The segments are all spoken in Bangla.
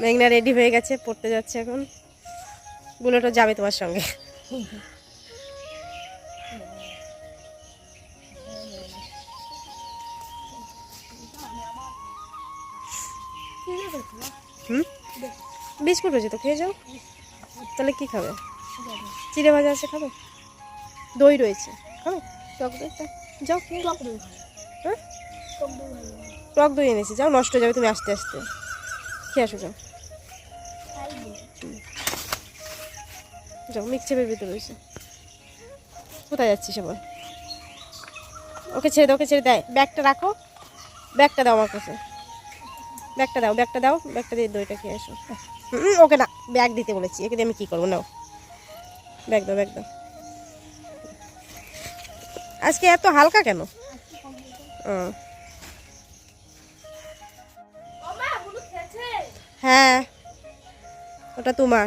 মেঘনা রেডি হয়ে গেছে পড়তে যাচ্ছে এখন। বুলেটও যাবে তোমার সঙ্গে। হুম? বিস্কুট রয়েছে তো খেয়ে যাও। তাহলে কি খাবে? চিড়ে ভাজা আছে খাবে? দই রয়েছে খাবে? টক দই যাও। খেয়ে যাও। হ্যাঁ? টক দই এনেছি যাও নষ্ট হয়ে যাবে তুমি আস্তে আস্তে। খেয়ে আসো যাও। যাও মিক্সচারের ভিতরে রয়েছে। কোথায় যাচ্ছিস আবার ওকে ছেড়ে দাও ওকে ছেড়ে দেয় ব্যাগটা রাখো। ব্যাগটা দাও আমার কাছে। ব্যাগটা দাও ব্যাগটা দাও। ব্যাগটা দিয়ে দইটা খেয়ে আসো। ওকে না, ব্যাগ দিতে বলেছি। একে আমি কী করব? নাও। ব্যাগ দাও ব্যাগ দাও। আজকে এত হালকা কেন। হ্যাঁ ওটা তোমার।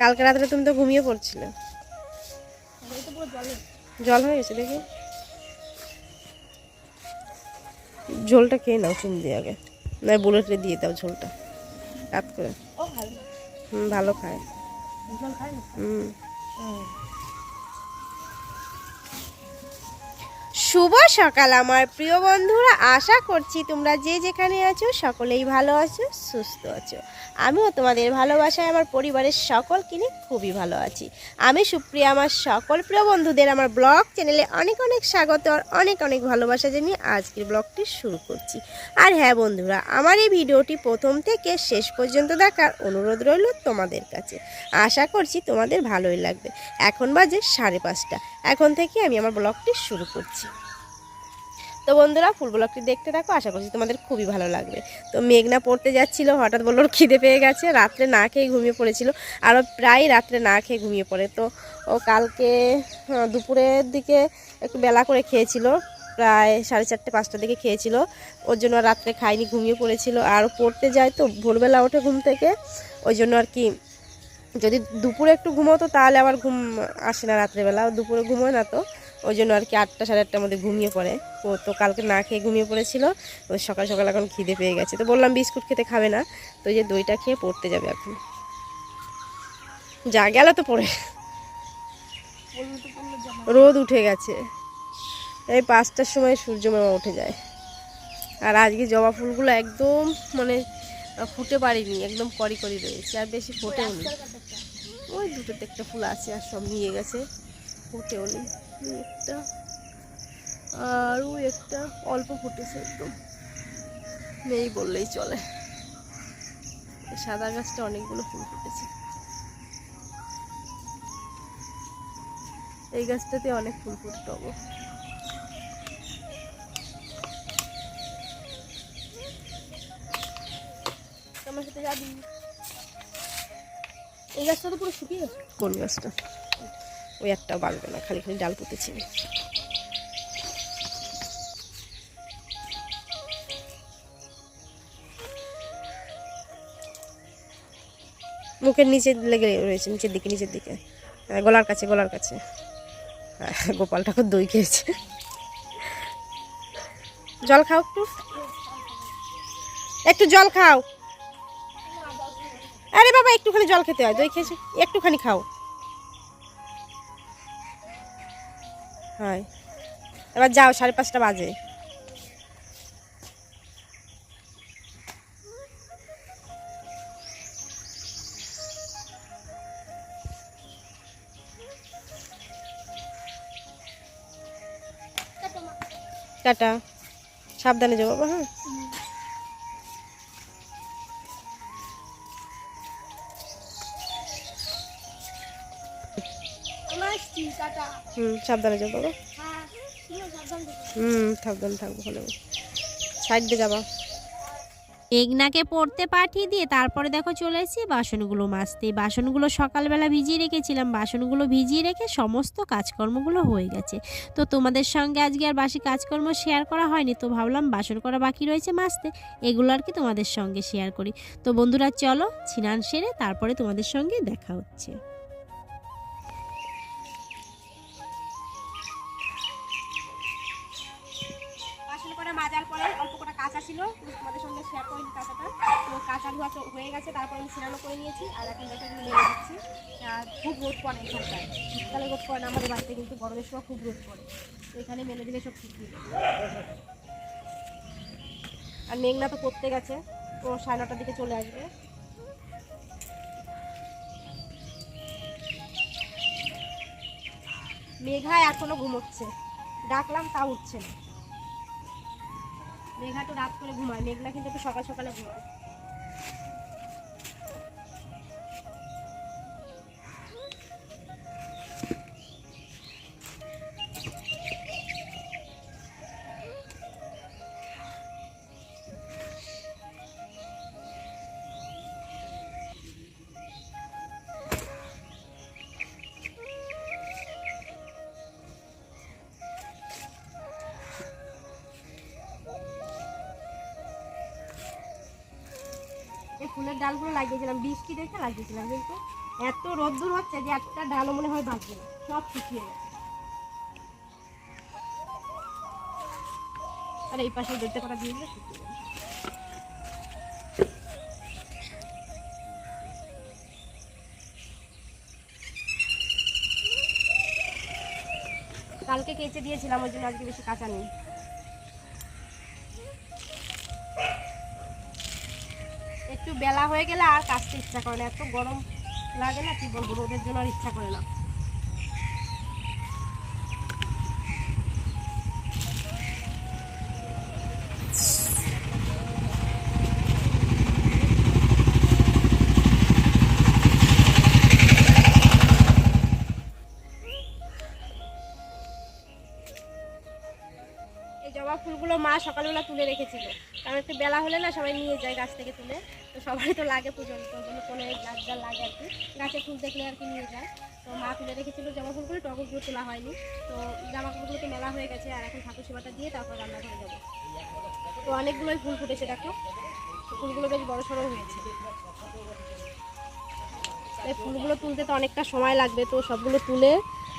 কালকে রাত্রে তুমি তো ঘুমিয়ে পড়ছিলে। জল হয়ে গেছে দেখি। ঝোলটা খেয়ে নাও চুন দিয়ে আগে। না বুলেটে দিয়ে দাও ঝোলটা। রাত করে। হুম ভালো খায়। হুম। শুভ সকাল আমার প্রিয় বন্ধুরা। আশা করছি তোমরা যে যেখানে আছো সকলেই ভালো আছো সুস্থ আছো। আমিও তোমাদের ভালোবাসায় আমার পরিবারের সকলকে নিয়ে খুবই ভালো আছি। আমি সুপ্রিয়া, আমার সকল প্রিয় বন্ধুদের আমার ব্লগ চ্যানেলে অনেক অনেক স্বাগত আর অনেক অনেক ভালোবাসা জানিয়ে আজকের ব্লগটি শুরু করছি। আর হ্যাঁ বন্ধুরা, আমার এই ভিডিওটি প্রথম থেকে শেষ পর্যন্ত দেখার অনুরোধ রইল তোমাদের কাছে। আশা করছি তোমাদের ভালোই লাগবে। এখন বাজে সাড়ে পাঁচটা। এখন থেকে আমি আমার ব্লগটি শুরু করছি। তো বন্ধুরা, ফুল ব্লগটি দেখতে থাকো, আশা করছি তোমাদের খুবই ভালো লাগবে। তো মেঘনা পড়তে যাচ্ছিল, হঠাৎ বলল খিদে পেয়ে গেছে, রাত্রে না খেয়ে ঘুমিয়ে পড়েছিল আরও প্রায় রাত্রে না খেয়ে ঘুমিয়ে পড়ে। তো ও কালকে দুপুরের দিকে একটু বেলা করে খেয়েছিল, প্রায় সাড়ে চারটে, পাঁচটার দিকে খেয়েছিল। ওর জন্য রাত্রে খাইনি ঘুমিয়ে পড়েছিল। আর পড়তে যায় তো ভোরবেলা ওঠে ঘুম থেকে, ওই জন্য আর কি, যদি দুপুরে একটু ঘুমোতো তাহলে আবার ঘুম আসে না রাত্রেবেলা, দুপুরে ঘুমোয় না তো। ওই জন্য আর কি আটটা সাড়ে আটটার মধ্যে ঘুমিয়ে পড়ে। ও তো কালকে না খেয়ে ঘুমিয়ে পড়েছিল, ও সকাল সকাল এখন খিদে পেয়ে গেছে। তো বললাম বিস্কুট খেতে খাবে না, তো যে দইটা খেয়ে পড়তে যাবে এখন। যা গেল তো পড়ে। রোদ উঠে গেছে। এই পাঁচটার সময় সূর্য মামা উঠে যায়। আর আজকে জবা ফুলগুলো একদম মানে ফুটে পারিনি একদম করি করি রয়েছে, আর বেশি ফোটেও নি। ওই দুটো একটা ফুল আছে আর সব নিয়ে গেছে, ফুটেও নি। একটা আর একটা অল্প ফুটেছে একদম নেই বললেই চলে। সাদা গাছটা অনেকগুলো ফুল ফুটেছে। এই গাছটাতে অনেক ফুল ফুটে টগো আমার সাথে যাবি এই গাছটা তো পুরো শুকিয়ে গেছে। কোন গাছটা? ওই একটা বাড়বে না খালি খালি ডাল পুঁতেছি মুখের নিচে লেগে রয়েছে নিচের দিকে নিচের দিকে। হ্যাঁ, গলার কাছে গলার কাছে। হ্যাঁ, গোপাল ঠাকুর দই খেয়েছে। জল খাও একটু। একটু জল খাও। আরে বাবা একটুখানি জল খেতে হয় দই খেয়েছো। একটুখানি খাও। হয়। এবার যাও সাড়ে পাঁচটা বাজে। টাটা সাবধানে যাব বাবা হ্যাঁ। হুম, সাবধানে যাও বাবা। হুম, সাবধানে থাকব, ভালো সাইড দিয়ে যাবা। মেঘনাকে পড়তে পাঠিয়ে দিয়ে তারপরে দেখো চলে এসেছি, বাসনগুলো মাজতে। বাসনগুলো সকালবেলা ভিজিয়ে রেখেছিলাম। বাসনগুলো ভিজিয়ে রেখে সমস্ত কাজকর্মগুলো হয়ে গেছে। তো তোমাদের সঙ্গে আজকে আর বাসি কাজকর্ম শেয়ার করা হয়নি, তো ভাবলাম বাসন করা বাকি রয়েছে মাজতে। এগুলো আর কি তোমাদের সঙ্গে শেয়ার করি। তো বন্ধুরা, চলো ছিনান সেরে তারপরে তোমাদের সঙ্গে দেখা হচ্ছে। ছিল। তোমাদের সঙ্গে শেয়ার করিনি কাঁচাটা তো কাঁচা ধোয়া হয়ে গেছে, তারপর আমি সিরানো করে নিয়েছি, আর এখন দেখো দিচ্ছি আর খুব রোদ পড়ে এখানটায় শীতকালে রোদ পড়ে না, আমাদের বাড়িতে কিন্তু গরমের সময় খুব রোদ পড়ে। এখানে মেলে দিলে সব ঠিক আর মেঘনা তো করতে গেছে তো সাড়ে নটার দিকে চলে আসবে। মেঘা এখনও ঘুমোচ্ছে। ডাকলাম তা উঠছে না। মেঘা তো রাত করে ঘুমায় মেঘলা কিন্তু একটু সকাল সকালে ঘুমায়। ডালগুলো লাগিয়েছিলাম বৃষ্টি দেখে লাগিয়েছিলাম, কিন্তু এত রোদ্দুর হচ্ছে যে একটা ডালও মনে হয় বাঁচবে না, সব শুকিয়ে গেছে। আর এই পাশে দেখতে করা দিয়ে দিলে শুকিয়ে যাবে। কালকে কেচে দিয়েছিলাম, ওই জন্য আজকে বেশি কাঁচা নেই। বেলা হয়ে গেলে আর কাজটা ইচ্ছা করে না। এত গরম লাগে না কি বলব? রোদের জন্য আর ইচ্ছা করে না। জবা ফুলগুলো মা সকালবেলা তুলে রেখেছিল। কারণ একটু বেলা হলে না সবাই নিয়ে যায় গাছ থেকে তুলে। তো সবাই তো লাগে ওই জন্য কোনো গাছ গাছ লাগে আর কি। গাছে ফুল দেখলে আর কি নিয়ে যায়। তো মা তুলে রেখেছিল জবা ফুলগুলো, টগরগুলো তোলা হয়নি। তো জামা কাপড়গুলো তো মেলা হয়ে গেছে, আর এখন ঠাকুর সেবাটা দিয়ে তারপর রান্না করে যাব তো অনেকগুলোই ফুল ফুটেছে, দেখো। ফুলগুলো বেশ বড় সড়ো হয়েছে। এই ফুলগুলো তুলতে তো অনেকটা সময় লাগবে, তো সবগুলো তুলে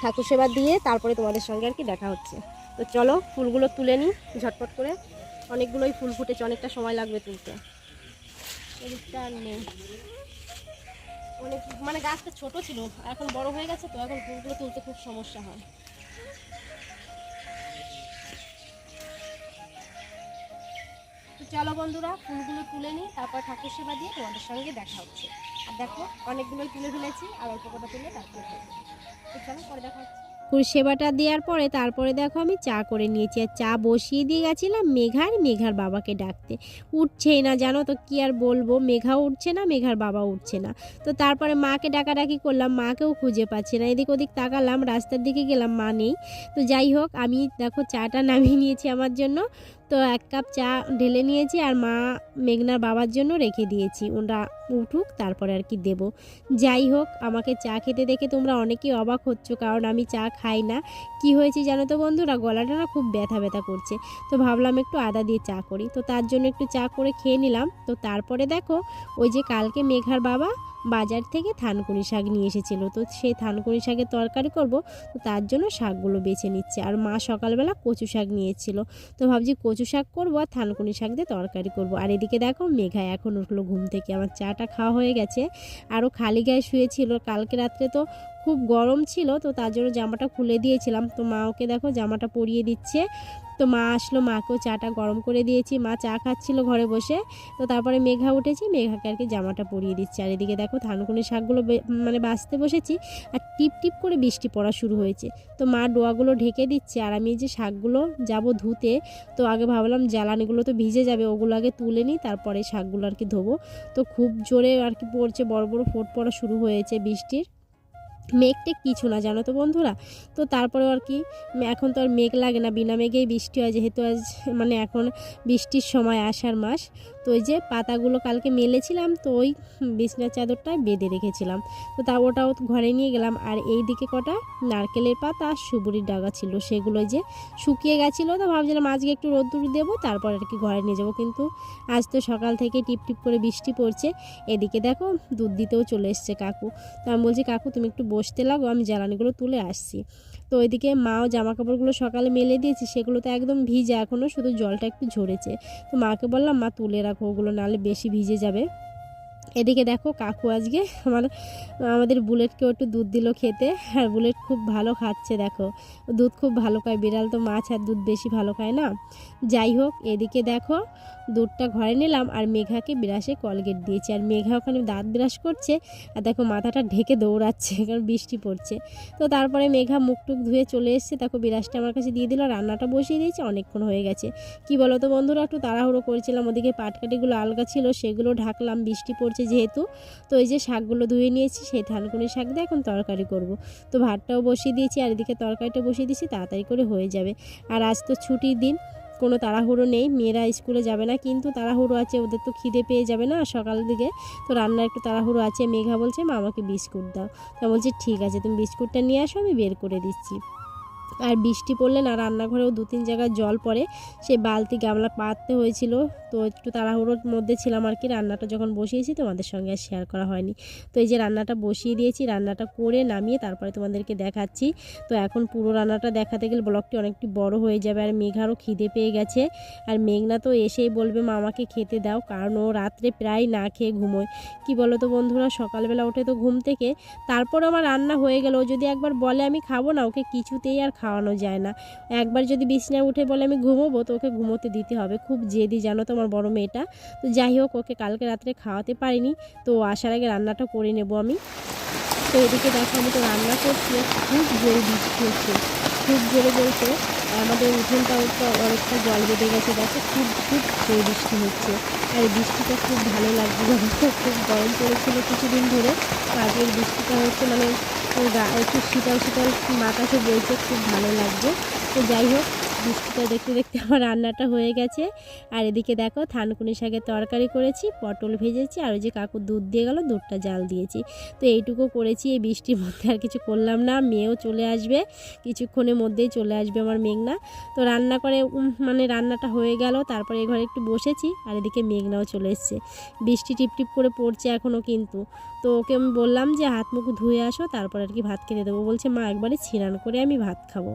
ঠাকুর সেবা দিয়ে তারপরে তোমাদের সঙ্গে আর কি দেখা হচ্ছে। তো চলো ফুলগুলো তুলে নিই ঝটপট করে। অনেকগুলোই ফুল ফুটেছে, অনেকটা সময় লাগবে তুলতে। আর নেই। অনেক মানে গাছটা ছোট ছিল, এখন বড় হয়ে গেছে তো, এখন ফুলগুলো তুলতে খুব সমস্যা হয়। তো চলো বন্ধুরা, ফুলগুলো তুলে নিই, তারপর ঠাকুর সেবা দিয়ে তোমাদের সঙ্গে দেখা হচ্ছে। আর দেখো, অনেকগুলোই তুলে ফেলেছি, আর অল্প কটা তুলে তারপরে চলো, পরে দেখা হচ্ছে। সেবাটা দেওয়ার পরে তারপরে দেখো আমি চা করে নিয়েছি। আর চা বসিয়ে দিয়ে গেছিলাম মেঘার মেঘার বাবাকে ডাকতে। উঠছেই না, জানো তো কি আর বলব? মেঘাও উঠছে না, মেঘার বাবা উঠছে না। তো তারপরে মাকে ডাকাডাকি করলাম, মাকেও খুঁজে পাচ্ছে না। এদিক ওদিক তাকালাম, রাস্তার দিকে গেলাম, মা নেই। তো যাই হোক, আমি দেখো চাটা নামিয়ে নিয়েছি আমার জন্য। তো এক কাপ চা ঢেলে নিয়েছি আর মা মেঘনার বাবার জন্য রেখে দিয়েছি। ওরা উঠুক, তারপরে আর কি দেব। যাই হোক, আমাকে চা খেতে দেখে তোমরা অনেকেই অবাক হচ্ছ, কারণ আমি চা খাই না। কি হয়েছে জানো তো বন্ধুরা? গলাটা না খুব ব্যথা ব্যথা করছে। তো ভাবলাম একটু আদা দিয়ে চা করি। তো তার জন্য একটু চা করে খেয়ে নিলাম। তো তারপরে দেখো, ওই যে কালকে মেঘার বাবা বাজার থেকে থানকুনি শাক নিয়ে এসেছিল। তো সেই থানকুনি শাকের তরকারি করব, তো তার জন্য শাকগুলো বেছে নিচ্ছে। আর মা সকালবেলা কচু শাক নিয়েছিল। তো ভাবছি কচু শাক করব আর থানকুনি শাক দিয়ে তরকারি করব। আর এদিকে দেখো মেঘা এখন উঠল ঘুম থেকে। আমার চাটা খাওয়া হয়ে গেছে। আরও খালি গায়ে শুয়েছিল। কালকে রাত্রে তো খুব গরম ছিল, তো তার জন্য জামাটা খুলে দিয়েছিলাম। তো মা ওকে দেখো জামাটা পরিয়ে দিচ্ছে। তো মা আসলো, মাকেও চাটা গরম করে দিয়েছি। মা চা খাচ্ছিল ঘরে বসে। তো তারপরে মেঘা উঠেছি, মেঘাকে আর কি জামাটা পরিয়ে দিচ্ছি। আর এদিকে দেখো থানকুনি শাকগুলো মানে বাঁচতে বসেছি আর টিপ টিপ করে বৃষ্টি পড়া শুরু হয়েছে। তো মা ডোয়াগুলো ঢেকে দিচ্ছে আর আমি যে শাকগুলো যাব ধুতে, তো আগে ভাবলাম জ্বালানিগুলো তো ভিজে যাবে, ওগুলো আগে তুলে নিই, তারপরে শাকগুলো আর কি ধোবো। তো খুব জোরে আর কি পড়ছে, বড় বড় ফোট পড়া শুরু হয়েছে বৃষ্টির। মেঘ টেক কিছু না, জানো তো বন্ধুরা? তো তারপরেও আর কি এখন তো আর মেঘ লাগে না, বিনা মেঘেই বৃষ্টি হয়, যেহেতু আজ মানে এখন বৃষ্টির সময় আষাঢ় মাস। তো ওই যে পাতাগুলো কালকে মেলেছিলাম, তো ওই বিছনার চাদরটায় বেঁধে রেখেছিলাম। তো তা ওটাও ঘরে নিয়ে গেলাম, আর এই দিকে কটা নারকেলের পাতা আর সুবুরির ডাগা ছিল, সেগুলো যে শুকিয়ে গেছিল, তো ভাবছিলাম আজকে একটু রোদ্দুর দেবো, তারপর আর কি ঘরে নিয়ে যাব, কিন্তু আজ তো সকাল থেকে টিপ টিপ করে বৃষ্টি পড়ছে। এদিকে দেখো দুধ দিতেও চলে এসছে কাকু। তো আমি বলছি, কাকু, তুমি একটু বসতে লাগো, আমি জ্বালানিগুলো তুলে আসছি। তো ওইদিকে মাও জামা কাপড়গুলো সকালে মেলে দিয়েছি সেগুলো তো একদম ভিজে এখনও শুধু জলটা একটু ঝরেছে। তো মাকে বললাম, মা, তুলে রাখো, ওগুলো নাহলে বেশি ভিজে যাবে। এদিকে দেখো কাকু আজকে আমার, আমাদের বুলেটকেও একটু দুধ দিল খেতে, আর বুলেট খুব ভালো খাচ্ছে দেখো। দুধ খুব ভালো খায়, বিড়াল তো মাছ আর দুধ বেশি ভালো খায় না। যাই হোক, এদিকে দেখো দুধটা ঘরে নিলাম আর মেঘাকে বিরাসে কলগেট দিয়েছি। আর মেঘা ওখানে দাঁত বিরাস করছে আর দেখো মাথাটা ঢেকে দৌড়াচ্ছে, কারণ বৃষ্টি পড়ছে। তো তারপরে মেঘা মুখ টুক ধুয়ে চলে এসছে। দেখো বিরাসটা আমার কাছে দিয়ে দিল রান্নাটা বসিয়ে দিয়েছে, অনেকক্ষণ হয়ে গেছে। কি বলো তো বন্ধুরা, একটু তাড়াহুড়ো করেছিলাম। ওদিকে পাটকাঠিগুলো আলগা ছিল, সেগুলো ঢাকলাম, বৃষ্টি পড়ছে যেহেতু। তো এই যে শাকগুলো ধুয়ে নিয়েছি, সেই থানকুনি শাক দিয়ে এখন তরকারি করব। তো ভাতটাও বসিয়ে দিয়েছি, আর এদিকে তরকারিটা বসিয়ে দিয়েছি, তাড়াতাড়ি করে হয়ে যাবে। আর আজ তো ছুটির দিন কোনো তাড়াহুড়ো নেই, মেয়েরা স্কুলে যাবে না, কিন্তু তাড়াহুড়ো আছে, ওদের তো খিদে পেয়ে যাবে না সকাল দিকে। তো রান্নার একটু তাড়াহুড়ো আছে, মেঘা বলছে, মা, আমাকে বিস্কুট দাও। তা বলছে, ঠিক আছে, তুমি বিস্কুটটা নিয়ে আসো, আমি বের করে দিচ্ছি। আর বৃষ্টি পড়লে না, রান্নাঘরেও দু তিন জায়গায় জল পড়ে, সে বালতি গামলা পাততে হয়েছিল তো একটু তাড়াহুড়োর মধ্যে ছিলাম আর কি, রান্নাটা যখন বসিয়েছি তোমাদের সঙ্গে আর শেয়ার করা হয়নি। তো এই যে রান্নাটা বসিয়ে দিয়েছি, রান্নাটা করে নামিয়ে তারপরে তোমাদেরকে দেখাচ্ছি। তো এখন পুরো রান্নাটা দেখাতে গেলে ব্লগটি অনেকটি বড় হয়ে যাবে আর মেঘারও খিদে পেয়ে গেছে। আর মেঘনা তো এসেই বলবে, মা, আমাকে খেতে দাও। কারণ ও রাত্রে প্রায় না খেয়ে ঘুমোয়। কি বলো তো বন্ধুরা, সকালবেলা ওঠে তো ঘুম থেকে, তারপর আমার রান্না হয়ে গেল। ও যদি একবার বলে, আমি খাব না, ওকে কিছুতেই আর খাওয়ানো যায় না। একবার যদি বিছনায় উঠে বলে, আমি ঘুমোবো, তো ওকে ঘুমোতে দিতে হবে। খুব জেদি, জানো তো আমার বড় মেয়েটা। তো যাই হোক, ওকে কালকে রাত্রে খাওয়াতে পারিনি। তো আসার আগে রান্নাটা করে নেব আমি। তো এদিকে দেখো, আমি তো রান্না করছি। খুব জোরে বৃষ্টি হচ্ছে। খুব জোরে বলতে আমাদের উঠোনটা তো অনেকটা জল বেঁধে গেছে। দেখো, খুব খুব জোরে বৃষ্টি হচ্ছে। আর এই বৃষ্টিটা খুব ভালো লাগছে তো? খুব গরম পড়েছিল কিছুদিন ধরে। আজকের বৃষ্টিটা হচ্ছে মানে একটু শীতল শীতল বাতাসে বইছে খুব ভালো লাগছে। তো যাই হোক বৃষ্টিটা দেখতে দেখতে আমার রান্নাটা হয়ে গেছে। আর এদিকে দেখো, থানকুনি শাকের তরকারি করেছি, পটল ভেজেছি, আর ওই যে কাকু দুধ দিয়ে গেল, দুধটা জাল দিয়েছি। তো এইটুকু করেছি, এই বৃষ্টির মধ্যে আর কিছু করলাম না, মেয়েও চলে আসবে, কিছুক্ষণের মধ্যেই চলে আসবে আমার মেঘনা। তো রান্না করে মানে রান্নাটা হয়ে গেল, তারপরে এই ঘরে একটু বসেছি, আর এদিকে মেঘনাও চলে এসছে। বৃষ্টি টিপটিপ করে পড়ছে এখনও কিন্তু। তো ওকে আমি বললাম যে, হাত মুখ ধুয়ে আসো, তারপর আর কি ভাত খেতে দেবো। বলছে, মা, একবারে ছিনান করে আমি ভাত খাব।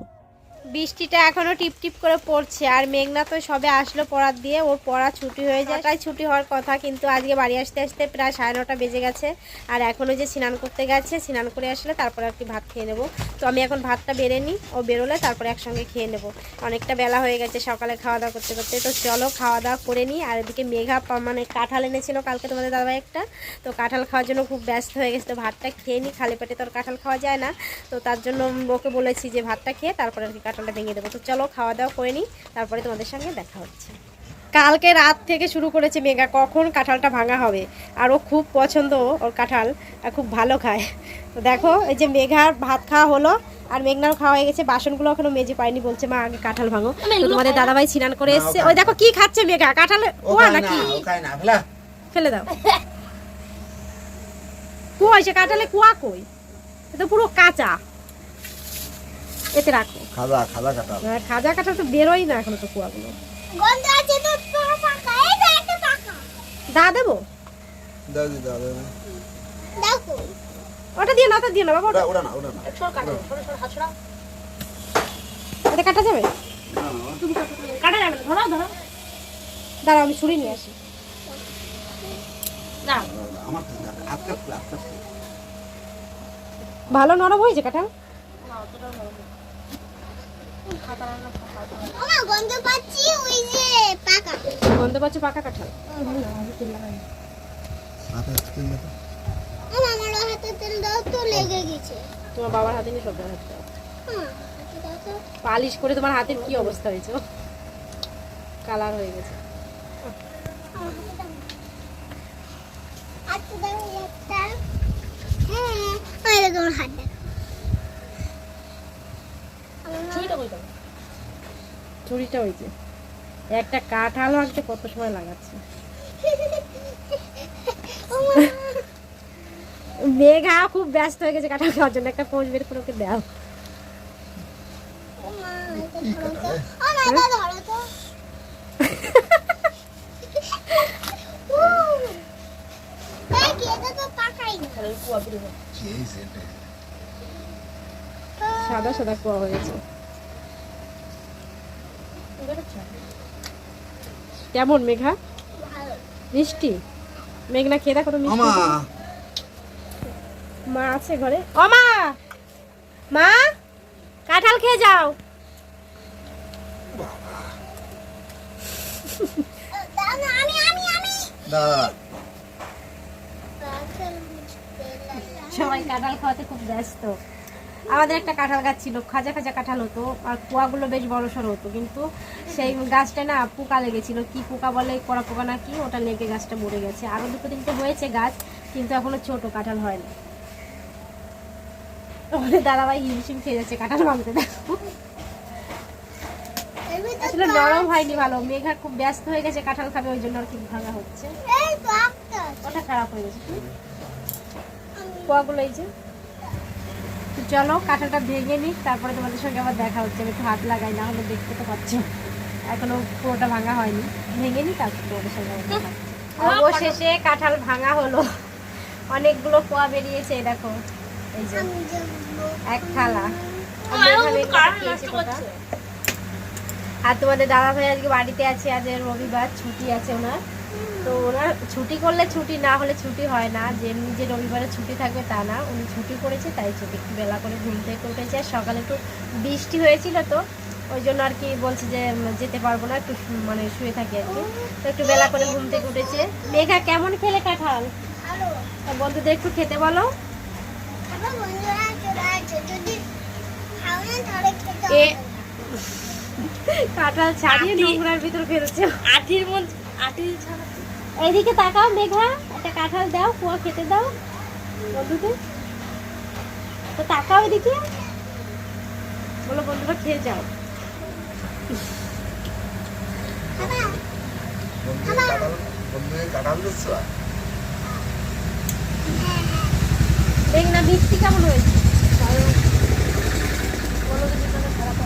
বৃষ্টিটা এখনও টিপ টিপ করে পড়ছে, আর মেঘনা তো সবে আসলো পড়ার দিয়ে, ওর পড়া ছুটি হয়ে যায়। তাই ছুটি হওয়ার কথা, কিন্তু আজকে বাড়ি আসতে আসতে প্রায় সাড়ে নটা বেজে গেছে। আর এখনও যে স্নান করতে গেছে, স্নান করে আসলে তারপরে আর কি ভাত খেয়ে নেব। তো আমি এখন ভাতটা বেড়ে নিই, ও বেরোলে তারপরে একসঙ্গে খেয়ে নেব। অনেকটা বেলা হয়ে গেছে সকালে খাওয়া দাওয়া করতে করতে। তো চলো খাওয়া দাওয়া করে নিই। আর এদিকে মেঘা মানে কাঁঠাল এনেছিল কালকে তোমাদের দাদাভাই একটা। তো কাঁঠাল খাওয়ার জন্য খুব ব্যস্ত হয়ে গেছে, তো ভাতটা খেয়ে নিই। খালি পেটে তোর কাঁঠাল খাওয়া যায় না। তো তার জন্য ওকে বলেছি যে ভাতটা খেয়ে তারপরে আর কি কাঁঠালটা ভেঙে দেবো। তো চলো খাওয়া দাওয়া করে নিই তারপরে তোমাদের সঙ্গে দেখা হচ্ছে। কালকে রাত থেকে শুরু করেছে মেঘা কখন কাঁঠালটা ভাঙা হবে? আর ও খুব পছন্দ ওর কাঁঠাল আর খুব ভালো খায়। তো দেখো এই যে মেঘার ভাত খাওয়া হলো আর মেঘনার খাওয়া হয়ে গেছে বাসনগুলো এখনও মেজে পায়নি বলছে মা আগে কাঁঠাল ভাঙো। তোমাদের দাদাভাই স্নান করে এসছে। ওই দেখো কি খাচ্ছে মেঘা? কাঁঠাল ও না নাকি? ও খায় না ফেলা ফেলে দাও। কই সে কাঁঠালে কুয়া কই? এ তো পুরো কাঁচা। এতে রাখো। খাজা খাজা কাটা। আর খাজা কাঁঠাল তো বেরোই না এখনও তো কুয়াগুলো। গন্ধ আছে তো পুরো পাকা এই যে একটা পাকা দা দেবো? দাও দি দাও দাও দেখো ওটা দিয়ে না ওটা দিয়ে না বাবা ওটা। ওটা না ওটা না কাটা যাবে? কাটা যাবে না। ধরো ধরো দাঁড়াও আমি ছুরি নিয়ে আসি। আমার হাত হাত ভালো নরম হয়েছে কাঁঠাল? ওমা গন্ধ পাচ্ছি ওই যে পাকা। গন্ধ পাচ্ছে পাকা কাঁঠাল। হাতে তেল আমার হাতে তেল দাও তো লেগে গেছে। তোমার বাবার হাতে নিয়ে সব হাতে দাও। হ্যাঁ হাতে দাও তো। পালিশ করে তোমার হাতের কি অবস্থা হয়েছে? কালার হয়ে গেছে। আমার হাতে দাও হ্যাঁ ওই ছুরিটা হয়েছে একটা কাঁঠাল ভাঙতে কত সময় লাগাচ্ছে। মেঘা খুব ব্যস্ত হয়ে গেছে কাঁঠাল খাওয়ার জন্য। একটা পোষ বের করে ওকে দাও। তো ওমা এটা ধরো তো কি এটা। পাকাই না সাদা সাদা কুয়া হয়ে গেছে কেমন মেঘা? মিষ্টি? মেঘনা খেয়ে দেখো তো মিষ্টি। মা আছে ঘরে। ও মা মা কাঁঠাল খেয়ে যাও। সবাই কাঁঠাল খাওয়াতে খুব ব্যস্ত। আমাদের একটা কাঁঠাল গাছ ছিল খাজা খাজা কাঁঠাল হতো আর কুয়াগুলো বেশ বড় সড়ো হতো কিন্তু সেই গাছটা না পোকা লেগেছিল। কি পোকা বলে কড়া পোকা না কি ওটা লেগে গাছটা মরে গেছে। আরও দুটো তিনটে হয়েছে গাছ কিন্তু এখনও ছোট কাঁঠাল হয়নি। আমাদের দাদাভাই হিমশিম খেয়ে যাচ্ছে কাঁঠাল ভাঙতে দেখো। আসলে নরম হয়নি ভালো মেঘা খুব ব্যস্ত হয়ে গেছে কাঁঠাল খাবে ওই জন্য আর কি ভাঙা হচ্ছে। ওটা খারাপ হয়ে গেছে পোয়াগুলো এই যে তো চলো কাঁঠালটা ভেঙে নিই তারপরে তোমাদের সঙ্গে আবার দেখা হচ্ছে। আমি একটু হাত লাগাই না হলে দেখতে তো পাচ্ছ এখনও পুরোটা ভাঙা হয়নি। ভেঙে নিই তারপর তোমাদের সঙ্গে। অবশেষে কাঁঠাল ভাঙা হলো। অনেকগুলো পোয়া বেরিয়েছে দেখো। এই যে এক থালা। আর তোমাদের দাদা ভাই আজকে বাড়িতে আছে আজ রবিবার ছুটি আছে ওনার। তো ওনার ছুটি করলে ছুটি না হলে ছুটি হয় না। যে এমনি যে রবিবারে ছুটি থাকবে তা না উনি ছুটি করেছে তাই ছুটি একটু বেলা করে ঘুম থেকে উঠেছে। আর সকালে একটু বৃষ্টি হয়েছিল তো ওই জন্য আর কি বলছে যে যেতে পারব না একটু মানে শুয়ে থাকি আর কি। তো একটু বেলা করে ঘুম থেকে উঠেছে। মেঘা কেমন খেলে কাঁঠাল? বন্ধুদের একটু খেতে বলো। কাঁঠাল ছাড়িয়ে নোংরার ভিতর ফেলছে। আটির মধ্যে আটির ছাড়া এইদিকে তাকাও মেঘা একটা কাঁঠাল দাও, কুয়া খেতে দাও, বন্ধুকে। তো তাকাও এদিকে। বলো বন্ধুরা, খেয়ে যাও। দেখ না বৃষ্টি কেমন হয়েছে? বলো খারাপ।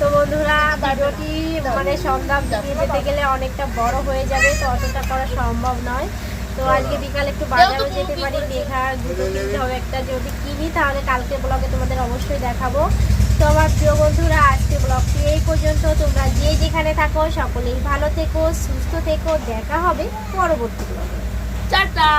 তো বন্ধুরা, ভিডিওটি মানে সন্ধ্যা দিয়ে যেতে গেলে অনেকটা বড় হয়ে যাবে, তো অতটা করা সম্ভব নয়। তো আজকে বিকালে একটু বাজারও যেতে পারি মেঘার দুটো কিনতে হবে একটা যদি কিনি, তাহলে কালকে ব্লগে তোমাদের অবশ্যই দেখাবো। তো আমার প্রিয় বন্ধুরা, আজকে ব্লগটি এই পর্যন্ত। তোমরা যে যেখানে থাকো, সকলেই ভালো থেকো, সুস্থ থেকো। দেখা হবে পরবর্তী ব্লগে। টাটা!